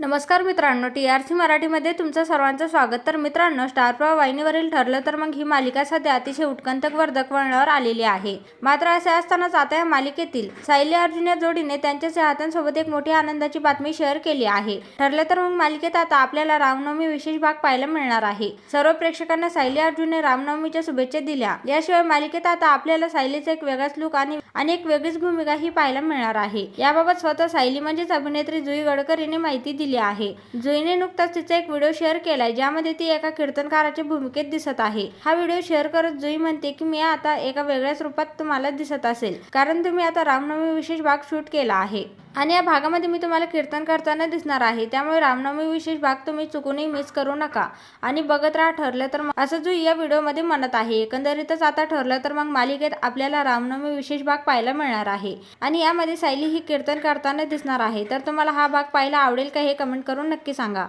नमस्कार मित्रांनो T R C मराठीमध्ये तुमचं सर्वांचं स्वागत. तर मित्रांनो स्टार प्रवाह वाहिनीवरील ठरलं तर मग ही मालिका सध्या अतिशय उत्कंठकवर्धक वळणावर आलेली आहे. मात्र असे असतानाच आता या मालिकेतील सायली अर्जुन या जोडीने त्यांच्या चाहत्यांसोबत एक मोठी आनंदाची बातमी शेअर केली आहे. ठरलं तर मग मालिकेत आता आपल्याला रामनवमी विशेष भाग पाहायला मिळणार आहे. सर्व प्रेक्षकांना सायली अर्जुनने रामनवमीच्या शुभेच्छा दिल्या. याशिवाय मालिकेत आता आपल्याला सायलीचा एक वेगळाच लुक आणि अनेक एक वेगळीच भूमिका ही पाहायला मिळणार आहे. याबाबत स्वतः सायली म्हणजेच अभिनेत्री जुई गडकर यांनी माहिती दिली आहे. जुईने नुकताच तिचा एक व्हिडिओ शेअर केलाय ज्यामध्ये ती एका कीर्तनकाराच्या भूमिकेत दिसत आहे. हा व्हिडिओ शेअर करत जुई म्हणते की मी आता एका वेगळ्याच रूपात तुम्हाला दिसत असेल कारण तुम्ही आता रामनवमी विशेष भाग शूट केला आहे. आणि या भागामध्ये मी तुम्हाला कीर्तन करताना दिसणार आहे. त्यामुळे रामनवमी विशेष भाग तुम्ही चुकूनही मिस करू नका. आणि बघत राहा ठरलं तर असं जो या व्हिडिओमध्ये म्हणत आहे एकंदरीतच आता ठरलं तर मग मालिकेत आपल्याला रामनवमी विशेष भाग पाहायला मिळणार आहे. आणि यामध्ये सायली ही कीर्तन करताना दिसणार आहे. तर तुम्हाला हा भाग पाहायला आवडेल का हे कमेंट करून नक्की सांगा.